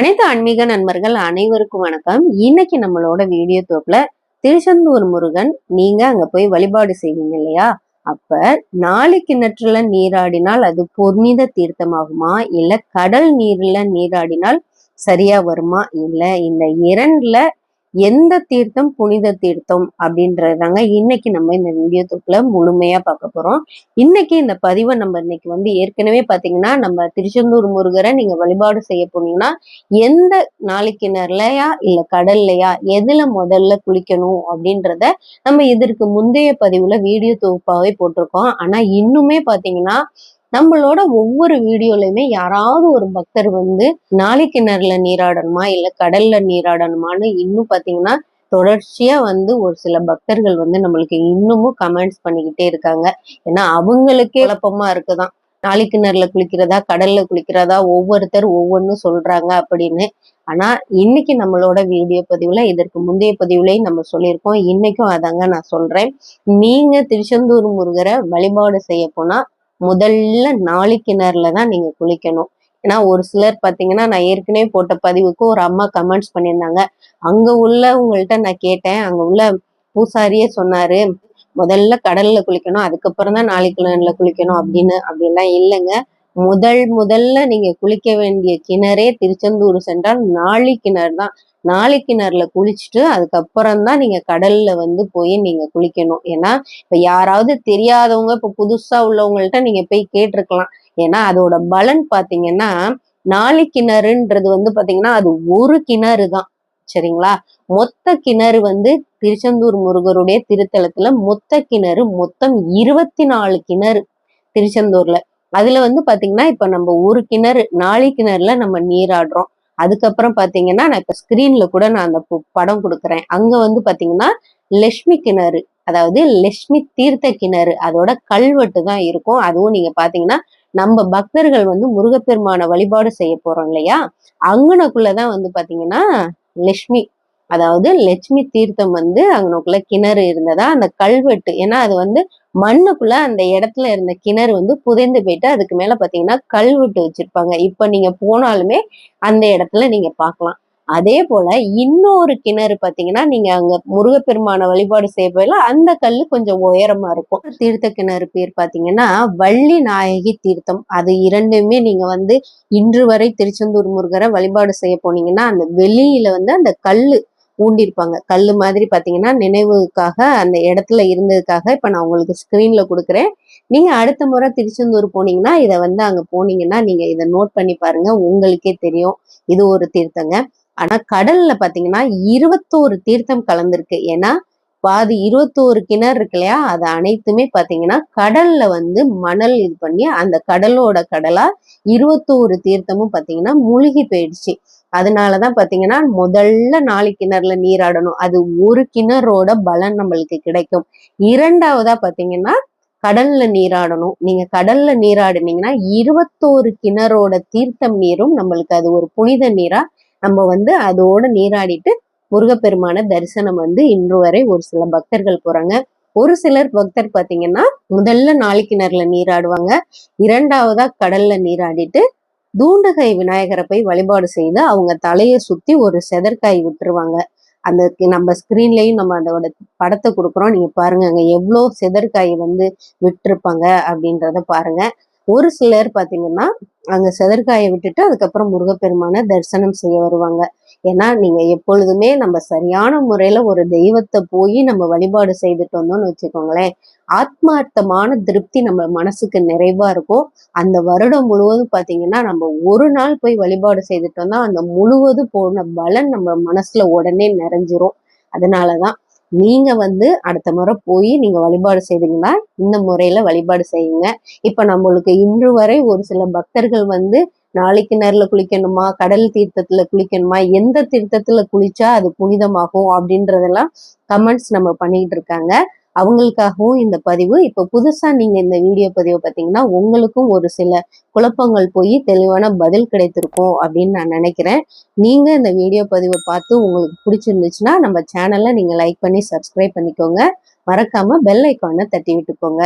அனைத்து ஆன்மீக நண்பர்கள் அனைவருக்கும் வணக்கம். இன்னைக்கு நம்மளோட வீடியோ தோப்புல திருச்செந்தூர் முருகன் நீங்க அங்க போய் வழிபாடு செய்வீங்க இல்லையா? அப்ப நாளை கிணற்றுல நீராடினால் அது பொர்ணித தீர்த்தமாகுமா? இல்ல கடல் நீர்ல நீராடினால் சரியா வருமா? இல்ல இந்த இரண்டுல எந்த தீர்த்தம் புனித தீர்த்தம் அப்படின்றதாங்க இன்னைக்கு நம்ம இந்த வீடியோ தொகுப்புல முழுமையா பார்க்க போறோம். இன்னைக்கு இந்த பதிவை நம்ம இன்னைக்கு வந்து ஏற்கனவே பாத்தீங்கன்னா நம்ம திருச்செந்தூர் முருகரை நீங்க வழிபாடு செய்ய போனீங்கன்னா எந்த நாளைக்கிணறுலயா இல்ல கடல்லையா எதுல முதல்ல குளிக்கணும் அப்படின்றத நம்ம இதற்கு முந்தைய பதிவுல வீடியோ தொகுப்பாவே போட்டிருக்கோம். ஆனா இன்னுமே பாத்தீங்கன்னா நம்மளோட ஒவ்வொரு வீடியோலையுமே யாராவது ஒரு பக்தர் வந்து நாளை கிணறுல நீராடணுமா இல்ல கடல்ல நீராடணுமான்னு இன்னும் பாத்தீங்கன்னா தொடர்ச்சியா வந்து ஒரு சில பக்தர்கள் வந்து நம்மளுக்கு இன்னமும் கமெண்ட்ஸ் பண்ணிக்கிட்டே இருக்காங்க. ஏன்னா அவங்களுக்கே குழப்பமா இருக்குதான். நாளை கிணறுல குளிக்கிறதா கடல்ல குளிக்கிறதா ஒவ்வொருத்தர் ஒவ்வொன்றும் சொல்றாங்க அப்படின்னு. ஆனா இன்னைக்கு நம்மளோட வீடியோ பதிவுல இதற்கு முந்தைய பதிவுலையும் நம்ம சொல்லியிருக்கோம். இன்னைக்கும் அதாங்க நான் சொல்றேன். நீங்க திருச்செந்தூர் முருகரை வழிபாடு செய்ய போனா முதல்ல நாளி கிணறுல தான் நீங்க குளிக்கணும். ஏன்னா ஒரு சிலர் பாத்தீங்கன்னா நான் ஏற்கனவே போட்ட பதிவுக்கு ஒரு அம்மா கமெண்ட்ஸ் பண்ணியிருந்தாங்க. அங்க உள்ளவங்கள்ட்ட நான் கேட்டேன். அங்க உள்ள பூசாரியே சொன்னாரு முதல்ல கடல்ல குளிக்கணும் அதுக்கப்புறம் தான் நாளை கிணறுல குளிக்கணும் அப்படின்னு. அப்படிலாம் இல்லைங்க. முதல் முதல்ல நீங்க குளிக்க வேண்டிய கிணறே திருச்செந்தூர் சென்றால் நாளி கிணறு தான். நாளை கிணறுல குளிச்சுட்டு அதுக்கப்புறம் தான் நீங்க கடல்ல வந்து போய் நீங்க குளிக்கணும். ஏன்னா இப்ப யாராவது தெரியாதவங்க இப்ப புதுசா உள்ளவங்கள்ட்ட நீங்க போய் கேட்டிருக்கலாம். ஏன்னா அதோட பலன் பாத்தீங்கன்னா நாளை கிணறுன்றது வந்து பாத்தீங்கன்னா அது ஒரு கிணறு தான். சரிங்களா? மொத்த கிணறு வந்து திருச்செந்தூர் முருகருடைய திருத்தலத்துல மொத்த கிணறு மொத்தம் இருபத்தி நாலு கிணறு திருச்செந்தூர்ல. அதுல வந்து பாத்தீங்கன்னா இப்ப நம்ம ஒரு கிணறு நாளை கிணறுல நம்ம நீராடுறோம். அதுக்கப்புறம் பாத்தீங்கன்னா நான் இப்ப ஸ்கிரீன்ல கூட நான் அந்த படம் கொடுக்குறேன். அங்க வந்து பாத்தீங்கன்னா லட்சுமி கிணறு அதாவது லட்சுமி தீர்த்த கிணறு அதோட கல்வெட்டு தான் இருக்கும். அதுவும் நீங்க பாத்தீங்கன்னா நம்ம பக்தர்கள் வந்து முருகப்பெருமான வழிபாடு செய்ய போறோம் இல்லையா? அங்கனக்குள்ளதான் வந்து பாத்தீங்கன்னா லட்சுமி அதாவது லட்சுமி தீர்த்தம் வந்து அங்கனக்குள்ள கிணறு இருந்ததா? அந்த கல்வெட்டு. ஏன்னா அது வந்து மண்ணுக்குள்ள அந்த இடத்துல இருந்த கிணறு வந்து புதைந்து போயிட்டு அதுக்கு மேல பாத்தீங்கன்னா கல்வெட்டு வச்சிருப்பாங்க. இப்ப நீங்க போனாலுமே அந்த இடத்துல நீங்க பார்க்கலாம் அதே போல இன்னொரு கிணறு பாத்தீங்கன்னா நீங்க அங்க முருகப்பெருமான வழிபாடு செய்ய போயில அந்த கல் கொஞ்சம் உயரமா இருக்கும். தீர்த்த கிணறு பேர் பாத்தீங்கன்னா வள்ளி நாயகி தீர்த்தம். அது இரண்டுமே நீங்க வந்து இன்று வரை திருச்செந்தூர் முருகரை வழிபாடு செய்ய போனீங்கன்னா அந்த வெளியில வந்து அந்த கல்லு பூண்டிருப்பாங்க. கல் மாதிரி பார்த்தீங்கன்னா நினைவுக்காக அந்த இடத்துல இருந்ததுக்காக இப்போ நான் உங்களுக்கு ஸ்க்ரீனில் கொடுக்குறேன். நீங்கள் அடுத்த முறை திருச்செந்தூர் போனீங்கன்னா இதை வந்து அங்கே போனீங்கன்னா நீங்கள் இதை நோட் பண்ணி பாருங்க. உங்களுக்கே தெரியும். இது ஒரு தீர்த்தங்க. ஆனால் கடலில் பார்த்தீங்கன்னா இருபத்தோரு தீர்த்தம் கலந்துருக்கு. ஏன்னா பாதி இருபத்தோரு கிணறு இருக்கு இல்லையா? அது அனைத்துமே பார்த்தீங்கன்னா கடல்ல வந்து மணல் இது பண்ணி அந்த கடலோட கடலா இருபத்தோரு தீர்த்தமும் பார்த்தீங்கன்னா மூழ்கி போயிடுச்சு. அதனாலதான் பாத்தீங்கன்னா முதல்ல நாலு கிணறுல நீராடணும் அது ஒரு கிணறோட பலன் நம்மளுக்கு கிடைக்கும். இரண்டாவதா பாத்தீங்கன்னா கடல்ல நீராடணும் நீங்க கடல்ல நீராடினீங்கன்னா இருபத்தோரு கிணறோட தீர்த்தம் நீரும் நம்மளுக்கு அது ஒரு புனித நீரா நம்ம வந்து அதோட நீராடிட்டு முருகப்பெருமான தரிசனம் வந்து இன்று வரை ஒரு சில பக்தர்கள் போறாங்க. ஒரு சிலர் பக்தர் பாத்தீங்கன்னா முதல்ல நாளை கிணறுல நீராடுவாங்க இரண்டாவதா கடல்ல நீராடிட்டு தூண்டகை விநாயகரை போய் வழிபாடு செய்து அவங்க தலையை சுத்தி ஒரு செதற்காய் விட்டுருவாங்க. அந்த நம்ம ஸ்கிரீன்லயும் நம்ம அதோட படத்தை கொடுக்குறோம். நீங்க பாருங்க அங்க எவ்வளோ செதற்காய் வந்து விட்டுருப்பாங்க அப்படின்றத பாருங்க. ஒரு சிலர் பார்த்தீங்கன்னா அங்கே செதற்காயை விட்டுட்டு அதுக்கப்புறம் முருகப்பெருமான தரிசனம் செய்ய வருவாங்க. ஏன்னா நீங்கள் எப்பொழுதுமே நம்ம சரியான முறையில் ஒரு தெய்வத்தை போய் நம்ம வழிபாடு செய்துட்டு வந்தோம்னு வச்சுக்கோங்களேன். ஆத்மார்த்தமான திருப்தி நம்ம மனசுக்கு நிறைவா இருக்கும். அந்த வருடம் முழுவதும் பாத்தீங்கன்னா நம்ம ஒரு நாள் போய் வழிபாடு செய்துட்டோம்னா அந்த முழுவதும் போன பலன் நம்ம மனசுல உடனே நிறைஞ்சிரும். அதனாலதான் நீங்க வந்து அடுத்த முறை போய் நீங்க வழிபாடு செய்தீங்கன்னா இந்த முறையில வழிபாடு செய்யுங்க. இப்ப நம்மளுக்கு இன்று வரை ஒரு சில பக்தர்கள் வந்து நாளைக்கு நேரில் குளிக்கணுமா கடல் தீர்த்தத்துல குளிக்கணுமா எந்த தீர்த்தத்துல குளிச்சா அது புனிதமாகும் அப்படின்றதெல்லாம் கமெண்ட்ஸ் நம்ம பண்ணிட்டு இருக்காங்க. அவங்களுக்காகவும் இந்த பதிவு. இப்போ புதுசா நீங்க இந்த வீடியோ பதிவை பார்த்தீங்கன்னா உங்களுக்கும் ஒரு சில குழப்பங்கள் போய் தெளிவான பதில் கிடைத்திருக்கும் அப்படின்னு நான் நினைக்கிறேன். நீங்க இந்த வீடியோ பதிவை பார்த்து உங்களுக்கு பிடிச்சிருந்துச்சுன்னா நம்ம சேனலை நீங்க லைக் பண்ணி சப்ஸ்கிரைப் பண்ணிக்கோங்க. மறக்காம பெல் ஐக்கானை தட்டி விட்டுக்கோங்க